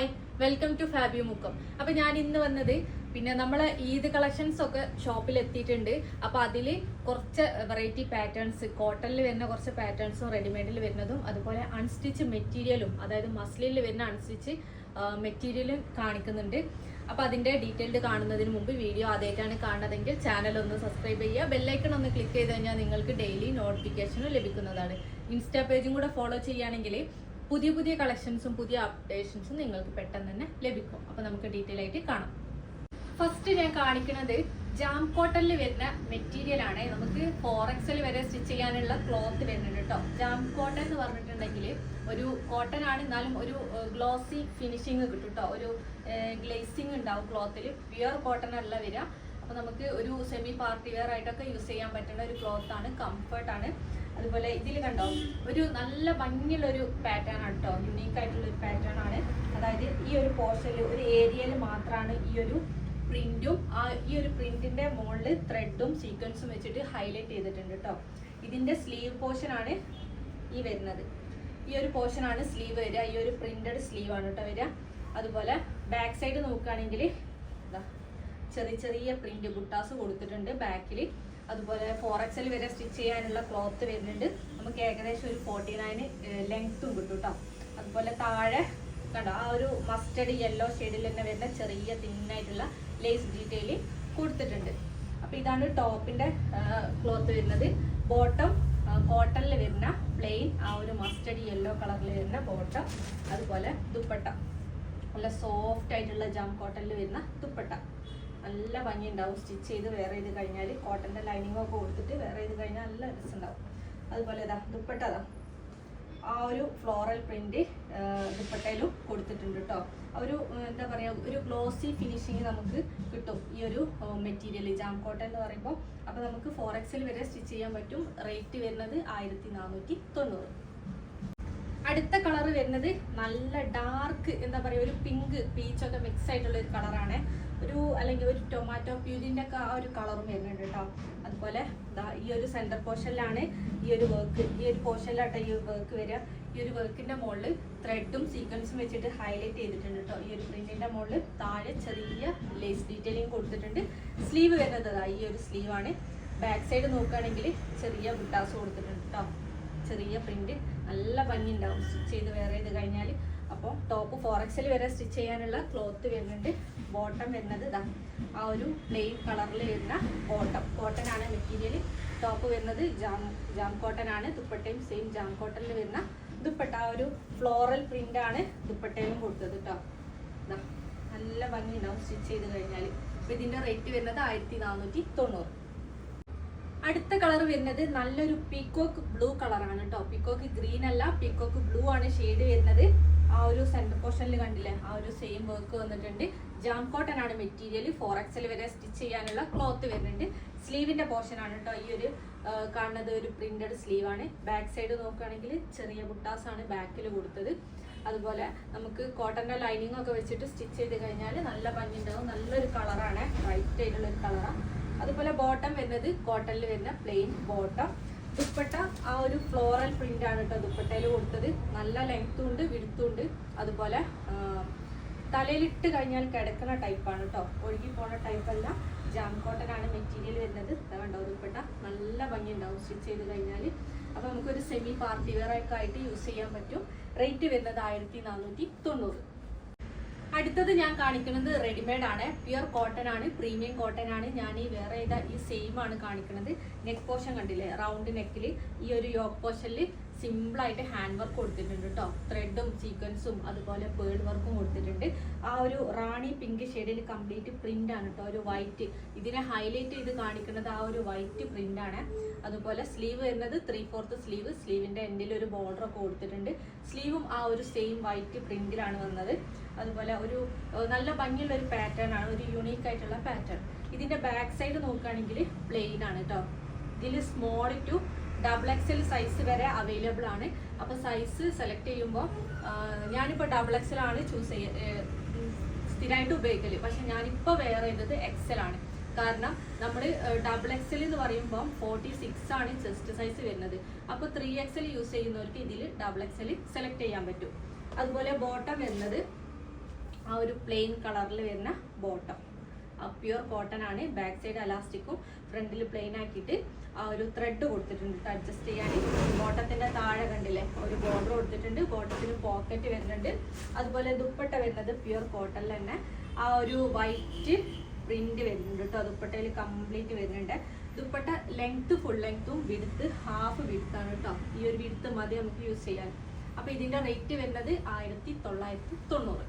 Hi welcome to ഫാബിയു മുക്കം അപ്പൊ ഞാൻ ഇന്ന് വന്നത് പിന്നെ നമ്മളെ ഈദ് കളക്ഷൻസ് ഒക്കെ ഷോപ്പിൽ എത്തിയിട്ടുണ്ട്. അപ്പൊ അതിൽ കുറച്ച് വെറൈറ്റി പാറ്റേൺസ് കോട്ടണിൽ വരുന്ന കുറച്ച് പാറ്റേൺസും റെഡിമെയ്ഡിൽ വരുന്നതും അതുപോലെ അൺസ്റ്റിച്ച് മെറ്റീരിയലും അതായത് മസ്ലിനിൽ വരുന്ന അൺസ്റ്റിച്ച് മെറ്റീരിയലും കാണിക്കുന്നുണ്ട്. അപ്പൊ അതിന്റെ ഡീറ്റെയിൽഡ് കാണുന്നതിന് മുമ്പ് വീഡിയോ ആദ്യമായിട്ടാണ് കാണുന്നതെങ്കിൽ ചാനൽ ഒന്ന് സബ്സ്ക്രൈബ് ചെയ്യുക. ബെല്ലൈക്കൺ ഒന്ന് ക്ലിക്ക് ചെയ്ത് കഴിഞ്ഞാൽ നിങ്ങൾക്ക് ഡെയിലി നോട്ടിഫിക്കേഷനും ലഭിക്കുന്നതാണ്. ഇൻസ്റ്റാ പേജും കൂടെ ഫോളോ ചെയ്യുകയാണെങ്കിൽ പുതിയ പുതിയ കളക്ഷൻസും പുതിയ അപ്ഡേഷൻസും നിങ്ങൾക്ക് പെട്ടെന്ന് തന്നെ ലഭിക്കും. അപ്പൊ നമുക്ക് ഡീറ്റെയിൽ ആയിട്ട് കാണാം. ഫസ്റ്റ് ഞാൻ കാണിക്കുന്നത് ജാം കോട്ടണിൽ വരുന്ന മെറ്റീരിയൽ ആണ്. നമുക്ക് ഫോറക്സിൽ വരെ സ്റ്റിച്ച് ചെയ്യാനുള്ള ക്ലോത്ത് വരുന്നുണ്ട് കേട്ടോ. ജാം കോട്ടൺ എന്ന് പറഞ്ഞിട്ടുണ്ടെങ്കിൽ ഒരു കോട്ടൺ ആണ്. എന്നാലും ഒരു ഗ്ലോസി ഫിനിഷിങ് കിട്ടും കേട്ടോ. ഒരു ഗ്ലേസിങ് ഉണ്ടാവും ക്ലോത്തിൽ പ്യുവർ കോട്ടൺ അല്ല വരിക. അപ്പൊ നമുക്ക് ഒരു സെമി പാർട്ടി വെയർ ആയിട്ടൊക്കെ യൂസ് ചെയ്യാൻ പറ്റുന്ന ഒരു ക്ലോത്ത് ആണ് കംഫർട്ട് ആണ്. അതുപോലെ ഇതിൽ കണ്ടോ ഒരു നല്ല ഭംഗിയുള്ള ഒരു പാറ്റേൺ ആണ് കേട്ടോ യുണീക്ക് ആയിട്ടുള്ള ഒരു പാറ്റേൺ ആണ്. അതായത് ഈ ഒരു പോർഷനിൽ ഒരു ഏരിയയിൽ മാത്രമാണ് ഈ ഒരു പ്രിന്റും ആ ഈ ഒരു പ്രിന്റിന്റെ മുകളിൽ ത്രെഡും സീക്വൻസും വെച്ചിട്ട് ഹൈലൈറ്റ് ചെയ്തിട്ടുണ്ട് കേട്ടോ ഇതിന്റെ സ്ലീവ് പോർഷൻ ആണ് ഈ വരുന്നത്. ഈ ഒരു പോർഷൻ ആണ് സ്ലീവ് വരിക ഈ ഒരു പ്രിന്റഡ് സ്ലീവ് ആണ് കേട്ടോ വരിക. അതുപോലെ ബാക്ക് സൈഡ് നോക്കുകയാണെങ്കിൽ ചെറിയ ചെറിയ പ്രിന്റ് ബുട്ടാസ് കൊടുത്തിട്ടുണ്ട് ബാക്കിൽ അതുപോലെ ഫോർ എക്സൽ വരെ സ്റ്റിച്ച് ചെയ്യാനുള്ള ക്ലോത്ത് വരുന്നുണ്ട്. നമുക്ക് ഏകദേശം ഒരു ഫോർട്ടി നയൻ ലെങ്ത്തും കിട്ടും കേട്ടോ അതുപോലെ താഴെ കണ്ടോ ആ ഒരു മസ്റ്റർഡ് യെല്ലോ ഷെയ്ഡിൽ തന്നെ വരുന്ന ചെറിയ തിന്നായിട്ടുള്ള ലേസ് ഡീറ്റെയിൽ കൊടുത്തിട്ടുണ്ട്. അപ്പോൾ ഇതാണ് ടോപ്പിന്റെ ക്ലോത്ത് വരുന്നത്. ബോട്ടം കോട്ടണിൽ വരുന്ന പ്ലെയിൻ ആ ഒരു മസ്റ്റർഡ് യെല്ലോ കളറിൽ വരുന്ന ബോട്ടം. അതുപോലെ ദുപ്പട്ട. നല്ല സോഫ്റ്റ് ആയിട്ടുള്ള ജം കോട്ടണിൽ വരുന്ന ദുപ്പട്ട. നല്ല ഭംഗി ഉണ്ടാവും സ്റ്റിച്ച് ചെയ്ത് വേറെ ചെയ്ത് കഴിഞ്ഞാൽ കോട്ടന്റെ ലൈനിങ് ഒക്കെ കൊടുത്തിട്ട് വേറെ ചെയ്ത് കഴിഞ്ഞാൽ നല്ല രസമുണ്ടാവും. അതുപോലെ ഇതാ ദുപ്പട്ടതാ ആ ഒരു ഫ്ലോറൽ പ്രിന്റ് ദുപ്പട്ടയിലും കൊടുത്തിട്ടുണ്ട് കേട്ടോ ആ ഒരു എന്താ പറയുക ഒരു ഗ്ലോസി ഫിനിഷിങ് നമുക്ക് കിട്ടും ഈ ഒരു മെറ്റീരിയൽ ജാം കോട്ടൺ എന്ന് പറയുമ്പോൾ അപ്പോൾ നമുക്ക് ഫോർ എക്സിൽ വരെ സ്റ്റിച്ച് ചെയ്യാൻ പറ്റും. റേറ്റ് വരുന്നത് ആയിരത്തി നാനൂറ്റി തൊണ്ണൂറ് അടുത്ത കളർ വരുന്നത് നല്ല ഡാർക്ക് എന്താ പറയുക ഒരു പിങ്ക് പീച്ചൊക്കെ മിക്സ് ആയിട്ടുള്ള ഒരു കളറാണ് ഒരു അല്ലെങ്കിൽ ഒരു ടൊമാറ്റോ പ്യൂരിന്റെ ഒക്കെ ആ ഒരു കളറും വരുന്നുണ്ട് കേട്ടോ അതുപോലെ ഈ ഒരു സെന്റർ പോർഷനിലാണ് ഈ ഒരു വർക്ക് ഈ ഒരു പോർഷനിലാട്ടോ ഈ വർക്ക് വരിക. ഈ ഒരു വർക്കിന്റെ മുകളിൽ ത്രെഡും സീക്വൻസും വെച്ചിട്ട് ഹൈലൈറ്റ് ചെയ്തിട്ടുണ്ട് കേട്ടോ ഈ ഒരു പ്രിന്റിന്റെ മുകളിൽ താഴെ ചെറിയ ലേസ് ഡീറ്റെയിലിംഗ് കൊടുത്തിട്ടുണ്ട്. സ്ലീവ് വരുന്നത് ഈ ഒരു സ്ലീവാണ് ബാക്ക് സൈഡ് നോക്കുകയാണെങ്കിൽ ചെറിയ ബുട്ടാസ് കൊടുത്തിട്ടുണ്ട് കേട്ടോ ചെറിയ പ്രിന്റ് നല്ല ഭംഗി ഉണ്ടാവും സ്റ്റിച്ച് ചെയ്ത് വേറെ ഇത് കഴിഞ്ഞാൽ അപ്പോൾ ടോപ്പ് ഫോറക്സിൽ വരെ സ്റ്റിച്ച് ചെയ്യാനുള്ള ക്ലോത്ത് വരുന്നുണ്ട്. ബോട്ടം വരുന്നത് ഇതാ ആ ഒരു പ്ലെയിൻ കളറിൽ വരുന്ന ബോട്ടം കോട്ടൺ ആണ് മെറ്റീരിയൽ ടോപ്പ് വരുന്നത് ജാം ജാം കോട്ടൺ ആണ്. ദുപ്പട്ടയും സെയിം ജാം കോട്ടണിൽ വരുന്ന ദുപ്പട്ട. ആ ഒരു ഫ്ലോറൽ പ്രിന്റ് ആണ് ദുപ്പട്ടയിലും കൊടുത്തത് കേട്ടോ നല്ല ഭംഗി ഉണ്ടാവും സ്റ്റിച്ച് ചെയ്ത് കഴിഞ്ഞാൽ അപ്പോൾ ഇതിന്റെ റേറ്റ് വരുന്നത് ആയിരത്തി നാനൂറ്റി തൊണ്ണൂറ് അടുത്ത കളർ വരുന്നത് നല്ലൊരു പീക്കോക്ക് ബ്ലൂ കളറാണ് കേട്ടോ പീക്കോക്ക് ഗ്രീൻ അല്ല പീക്കോക്ക് ബ്ലൂ ആണ് ഷെയ്ഡ് വരുന്നത്. ആ ഒരു സെന്റർ പോർഷനിൽ കണ്ടില്ലേ? ആ ഒരു സെയിം വർക്ക് വന്നിട്ടുണ്ട്. ജാം കോട്ടൺ ആണ് മെറ്റീരിയൽ ഫോർ എക്സൽ വരെ സ്റ്റിച്ച് ചെയ്യാനുള്ള ക്ലോത്ത് വരുന്നുണ്ട്. സ്ലീവിന്റെ പോർഷൻ ആണ് കേട്ടോ ഈ ഒരു കാണുന്നത് ഒരു പ്രിന്റഡ് സ്ലീവ് ആണ്. ബാക്ക് സൈഡ് നോക്കുകയാണെങ്കിൽ ചെറിയ ബുട്ടാസ് ആണ് ബാക്കിൽ കൊടുത്തത്. അതുപോലെ നമുക്ക് കോട്ടന്റെ ലൈനിങ് ഒക്കെ വെച്ചിട്ട് സ്റ്റിച്ച് ചെയ്ത് കഴിഞ്ഞാൽ നല്ല ഭംഗി ഉണ്ടാവും നല്ലൊരു കളറാണ് വൈറ്റ് ആയിട്ടുള്ള ഒരു കളറാണ് അതുപോലെ ബോട്ടം വരുന്നത് കോട്ടണിൽ വരുന്ന പ്ലെയിൻ ബോട്ടം ദുപ്പട്ട ആ ഒരു ഫ്ലോറൽ പ്രിന്റ് ആണ് കേട്ടോ ദുപ്പട്ടയിൽ കൊടുത്തത്. നല്ല ലെങ്ത്തും ഉണ്ട് വിടുത്തും ഉണ്ട്. അതുപോലെ തലയിലിട്ട് കഴിഞ്ഞാൽ കിടക്കുന്ന ടൈപ്പാണ് കേട്ടോ ഒഴുകി പോണ ടൈപ്പ് അല്ല. ജാം കോട്ടൺ ആണ് മെറ്റീരിയൽ വരുന്നത്. കണ്ടോ ദുപ്പട്ട? നല്ല ഭംഗി ഉണ്ടാവും സ്റ്റിച്ച് ചെയ്ത് കഴിഞ്ഞാൽ അപ്പൊ നമുക്കൊരു സെമി പാർട്ടി വെയർ ഒക്കെ ആയിട്ട് യൂസ് ചെയ്യാൻ പറ്റും. റേറ്റ് വരുന്നത് ആയിരത്തി നാനൂറ്റി തൊണ്ണൂറ്. അടുത്തത് ഞാൻ കാണിക്കുന്നത് റെഡിമെയ്ഡ് ആണ്. പ്യുർ കോട്ടൺ ആണ് പ്രീമിയം കോട്ടൺ ആണ്. ഞാൻ ഈ വേറെ ചെയ്ത ഈ സെയിം ആണ് കാണിക്കുന്നത്. നെക്ക് പോർഷൻ കണ്ടില്ലേ? റൗണ്ട് നെക്കിൽ ഈ ഒരു യോക്ക് പോർഷനിൽ സിമ്പിൾ ആയിട്ട് ഹാൻഡ് വർക്ക് കൊടുത്തിട്ടുണ്ട് കേട്ടോ. ത്രെഡും സീക്വൻസും അതുപോലെ പേൾ വർക്കും കൊടുത്തിട്ടുണ്ട്. ആ ഒരു റാണി പിങ്ക് ഷെയ്ഡിൽ കംപ്ലീറ്റ് പ്രിന്റ് ആണ് കേട്ടോ. ഒരു വൈറ്റ്. ഇതിനെ ഹൈലൈറ്റ് ചെയ്ത് കാണിക്കുന്നത് ആ ഒരു വൈറ്റ് പ്രിന്റ് ആണ്. അതുപോലെ സ്ലീവ് വരുന്നത് ത്രീ ഫോർത്ത് സ്ലീവ്. സ്ലീവിന്റെ എൻഡിൽ ഒരു ബോർഡർ ഒക്കെ കൊടുത്തിട്ടുണ്ട്. സ്ലീവും ആ ഒരു സെയിം വൈറ്റ് പ്രിന്റിലാണ് വന്നത്. അതുപോലെ ഒരു നല്ല ഭംഗിയുള്ള ഒരു പാറ്റേൺ ആണ്. ഒരു യുണീക്ക് ആയിട്ടുള്ള പാറ്റേൺ ഇതിന്റെ ബാക്ക് സൈഡ് നോക്കുകയാണെങ്കിൽ പ്ലെയിൻ ആണ് കേട്ടോ. ഇതിൽ small to double L size വരെ അവൈലബിൾ ആണ്. അപ്പോൾ സൈസ് സെലക്ട് ചെയ്യുമ്പോൾ ഞാനിപ്പോൾ ഡബിൾ എക്സ് എൽ ആണ് ചൂസ് ചെയ്യ സ്ഥിരമായിട്ട് ഉപയോഗിക്കൽ. പക്ഷെ ഞാനിപ്പോൾ വെയർ ചെയ്തത് എൽ ആണ്. കാരണം നമ്മൾ ഡബിൾ എക്സ് എൽ എന്ന് പറയുമ്പോൾ ഫോർട്ടി സിക്സ് ആണ് ചെസ്റ്റ് സൈസ് വരുന്നത്. അപ്പോൾ ത്രീ എൽ യൂസ് ചെയ്യുന്നവർക്ക് ഇതിൽ ഡബിൾ എക്സ് എൽ സെലക്ട് ചെയ്യാൻ പറ്റും. അതുപോലെ ബോട്ടം വരുന്നത് ആ ഒരു പ്ലെയിൻ കളറിൽ വരുന്ന ബോട്ടം പ്യുർ കോട്ടൺ ആണ്. ബാക്ക് സൈഡ് അലാസ്റ്റിക്കും ഫ്രണ്ടിൽ പ്ലെയിൻ ആക്കിയിട്ട് ആ ഒരു ത്രെഡ് കൊടുത്തിട്ടുണ്ട് അഡ്ജസ്റ്റ് ചെയ്യാൻ. ബോട്ടത്തിന്റെ താഴെ കണ്ടില്ലേ? ഒരു ബോർഡർ കൊടുത്തിട്ടുണ്ട്. ബോട്ടത്തിന് പോക്കറ്റ് വരുന്നുണ്ട്. അതുപോലെ ദുപ്പട്ട വരുന്നത് പ്യുർ കോട്ടണിൽ തന്നെ. ആ ഒരു വൈറ്റ് പ്രിന്റ് വരുന്നുണ്ട് കേട്ടോ ദുപ്പട്ടയിൽ കംപ്ലീറ്റ് വരുന്നുണ്ട്. ദുപ്പട്ട ലെങ്ത് ഫുൾ ലെങ്ത്തും വിടുത്ത് ഹാഫ് വിടുത്താണ് കേട്ടോ ഈ ഒരു വിടുത്ത് മതി നമുക്ക് യൂസ് ചെയ്യാൻ. അപ്പൊ ഇതിന്റെ റേറ്റ് വരുന്നത് ആയിരത്തി തൊള്ളായിരത്തി തൊണ്ണൂറ്.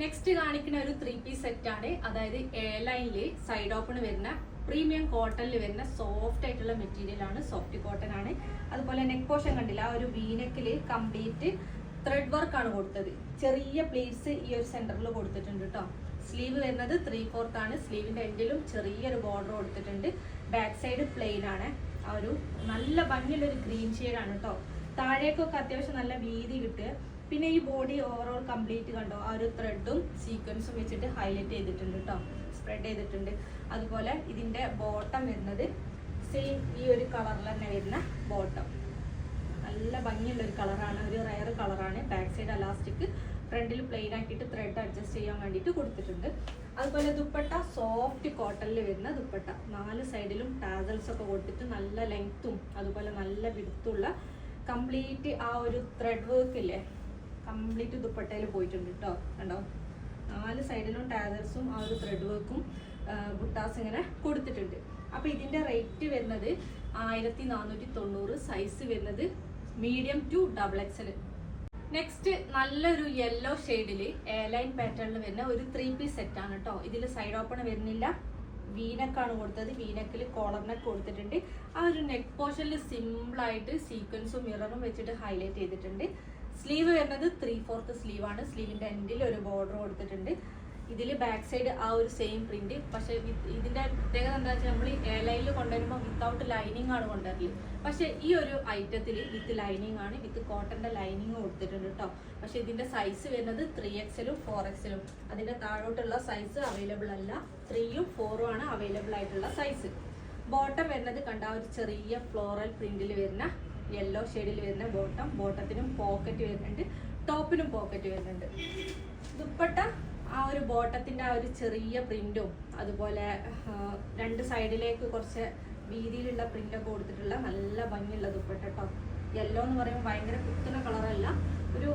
നെക്സ്റ്റ് കാണിക്കുന്ന ഒരു ത്രീ പീസ് സെറ്റ് ആണ്. അതായത് എ ലൈനിൽ സൈഡ് ഓപ്പൺ വരുന്ന പ്രീമിയം കോട്ടണിൽ വരുന്ന സോഫ്റ്റ് ആയിട്ടുള്ള മെറ്റീരിയൽ ആണ്. സോഫ്റ്റ് കോട്ടൺ ആണ്. അതുപോലെ നെക്ക് പോഷൻ കണ്ടില്ല ആ ഒരു വീനക്കിൽ കംപ്ലീറ്റ് ത്രെഡ് വർക്ക് ആണ് കൊടുത്തത്. ചെറിയ പ്ലേറ്റ്സ് ഈ ഒരു സെന്ററിൽ കൊടുത്തിട്ടുണ്ട് കേട്ടോ സ്ലീവ് വരുന്നത് ത്രീ ഫോർത്ത് ആണ്. സ്ലീവിന്റെ എൻഡിലും ചെറിയൊരു ബോർഡർ കൊടുത്തിട്ടുണ്ട്. ബാക്ക് സൈഡ് പ്ലെയിൻ ആണ്. ആ ഒരു നല്ല ഭംഗിയുള്ള ഒരു ഗ്രീൻ ആണ് കേട്ടോ താഴേക്കൊക്കെ അത്യാവശ്യം നല്ല വീതി കിട്ടുക. പിന്നെ ഈ ബോഡി ഓവറോൾ കംപ്ലീറ്റ് കണ്ടോ? ആ ഒരു ത്രെഡും സീക്വൻസും വെച്ചിട്ട് ഹൈലൈറ്റ് ചെയ്തിട്ടുണ്ട് കേട്ടോ സ്പ്രെഡ് ചെയ്തിട്ടുണ്ട്. അതുപോലെ ഇതിന്റെ ബോട്ടം വരുന്നത് സെയിം ഈ ഒരു കളറിൽ തന്നെ വരുന്ന ബോട്ടം നല്ല ഭംഗിയുള്ള ഒരു കളറാണ് ഒരു റയർ കളറാണ് ബാക്ക് സൈഡ് അലാസ്റ്റിക് ഫ്രണ്ടിൽ പ്ലെയിൻ ആക്കിയിട്ട് ത്രെഡ് അഡ്ജസ്റ്റ് ചെയ്യാൻ വേണ്ടിയിട്ട് കൊടുത്തിട്ടുണ്ട്. അതുപോലെ ദുപ്പട്ട സോഫ്റ്റ് കോട്ടണിൽ വരുന്ന ദുപ്പട്ട. നാല് സൈഡിലും ടാസൽസ് ഒക്കെ കൊടുത്തിട്ട് നല്ല ലെങ്ത്തും അതുപോലെ നല്ല വിടുത്തുള്ള കംപ്ലീറ്റ് ആ ഒരു ത്രെഡ് വർക്ക് ഇല്ലേ? കംപ്ലീറ്റ് ദുപ്പട്ടയിൽ പോയിട്ടുണ്ട് കേട്ടോ കണ്ടോ? നാല് സൈഡിലും ടാസൽസും ആ ഒരു ത്രെഡ് വർക്കും ബുട്ടാസ് ഇങ്ങനെ കൊടുത്തിട്ടുണ്ട്. അപ്പോൾ ഇതിന്റെ റേറ്റ് വരുന്നത് ആയിരത്തി നാനൂറ്റി തൊണ്ണൂറ് സൈസ് വരുന്നത് medium to double XL next നല്ലൊരു യെല്ലോ ഷെയ്ഡിൽ എയർലൈൻ പാറ്റേണിൽ വരുന്ന ഒരു ത്രീ പീസ് സെറ്റാണ് കേട്ടോ ഇതിൽ സൈഡ് ഓപ്പൺ വരുന്നില്ല. വീനക്കാണ് കൊടുത്തത്. വീനക്കിൽ കോളർ നെക്ക് കൊടുത്തിട്ടുണ്ട്. ആ ഒരു നെക്ക് പോർഷനിൽ സിമ്പിളായിട്ട് സീക്വൻസും മിററും വെച്ചിട്ട് ഹൈലൈറ്റ് ചെയ്തിട്ടുണ്ട്. സ്ലീവ് വരുന്നത് ത്രീ ഫോർത്ത് സ്ലീവ് ആണ്. സ്ലീവിന്റെ എൻഡിൽ ഒരു ബോർഡർ കൊടുത്തിട്ടുണ്ട്. ഇതിൽ ബാക്ക് സൈഡ് ആ ഒരു സെയിം പ്രിന്റ് പക്ഷെ ഇതിന്റെ പ്രത്യേകത എന്താ വെച്ചാൽ നമ്മൾ ലൈനിൽ കൊണ്ടുവരുമ്പോൾ വിത്തൗട്ട് ലൈനിങ് ആണ് കൊണ്ടുവരൽ. പക്ഷെ ഈ ഒരു ഐറ്റത്തിൽ വിത്ത് ലൈനിങ് ആണ് വിത്ത് കോട്ടന്റെ ലൈനിങ് കൊടുത്തിട്ടുണ്ട് കേട്ടോ പക്ഷെ ഇതിന്റെ സൈസ് വരുന്നത് ത്രീ എക്സലും ഫോർ എക്സലും അതിന്റെ താഴോട്ടുള്ള സൈസ് അവൈലബിൾ അല്ല. ത്രീയും ഫോറും ആണ് അവൈലബിൾ ആയിട്ടുള്ള സൈസ് ബോട്ടം വരുന്നത് കണ്ട ഒരു ചെറിയ ഫ്ലോറൽ പ്രിന്റിൽ വരുന്ന യെല്ലോ ഷെയ്ഡിൽ വരുന്ന ബോട്ടം ബോട്ടത്തിനും പോക്കറ്റ് വരുന്നുണ്ട് ടോപ്പിനും പോക്കറ്റ് വരുന്നുണ്ട്. ദുപ്പട്ട ആ ഒരു ബോട്ടത്തിന്റെ ആ ഒരു ചെറിയ പ്രിന്റും അതുപോലെ രണ്ട് സൈഡിലേക്ക് കുറച്ച് വീതിയിലുള്ള പ്രിന്റൊക്കെ കൊടുത്തിട്ടുള്ള നല്ല ഭംഗിയുള്ള ദുപ്പട്ട കേട്ടോ യെല്ലോ എന്ന് പറയുമ്പോൾ ഭയങ്കര കുത്തുന്ന കളറല്ല ഒരു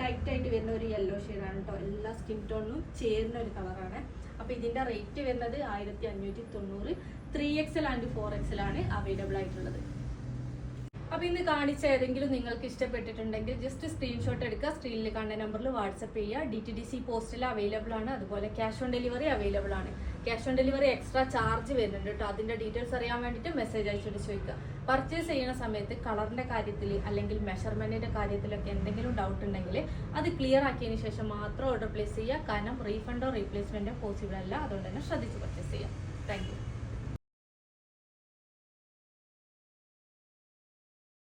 ലൈറ്റായിട്ട് വരുന്ന ഒരു യെല്ലോ ഷെയ്ഡാണ് കേട്ടോ എല്ലാ സ്കിൻ ടോണിനും ചേരുന്ന ഒരു കളറാണ് അപ്പോൾ ഇതിന്റെ റേറ്റ് വരുന്നത് ആയിരത്തി അഞ്ഞൂറ്റി തൊണ്ണൂറ് three XL and four XL ആണ് അവൈലബിൾ ആയിട്ടുള്ളത്. അപ്പൊ ഇന്ന് കാണിച്ച ഏതെങ്കിലും നിങ്ങൾക്ക് ഇഷ്ടപ്പെട്ടിട്ടുണ്ടെങ്കിൽ ജസ്റ്റ് സ്ക്രീൻഷോട്ട് എടുക്കുക സ്ക്രീനിൽ കണ്ട നമ്പറിൽ വാട്സപ്പ് ചെയ്യുക. ഡി ടി ഡി സി പോസ്റ്റിൽ അവൈലബിൾ ആണ്. അതുപോലെ ക്യാഷ് ഓൺ ഡെലിവറി അവൈലബിൾ ആണ്. Cash on delivery extra charge വരുന്നുണ്ട് കേട്ടോ. അതിന്റെ ഡീറ്റെയിൽസ് അറിയാൻ വേണ്ടിയിട്ട് മെസ്സേജ് അയച്ചിട്ട് ചോദിക്കുക. പർച്ചേസ് ചെയ്യുന്ന സമയത്ത് കളറിന്റെ കാര്യത്തിൽ അല്ലെങ്കിൽ മെഷർമെന്റിന്റെ കാര്യത്തിലൊക്കെ എന്തെങ്കിലും ഡൗട്ട് ഉണ്ടെങ്കിൽ അത് ക്ലിയർ ആക്കിയതിന് ശേഷം മാത്രം ഓർഡർ പ്ലേസ് ചെയ്യുക. കാരണം റീഫണ്ടോ റീപ്ലേസ്മെന്റോ പോസിബിൾ അല്ല. അതുകൊണ്ട് തന്നെ ശ്രദ്ധിച്ച് പർച്ചേസ് ചെയ്യുക. താങ്ക്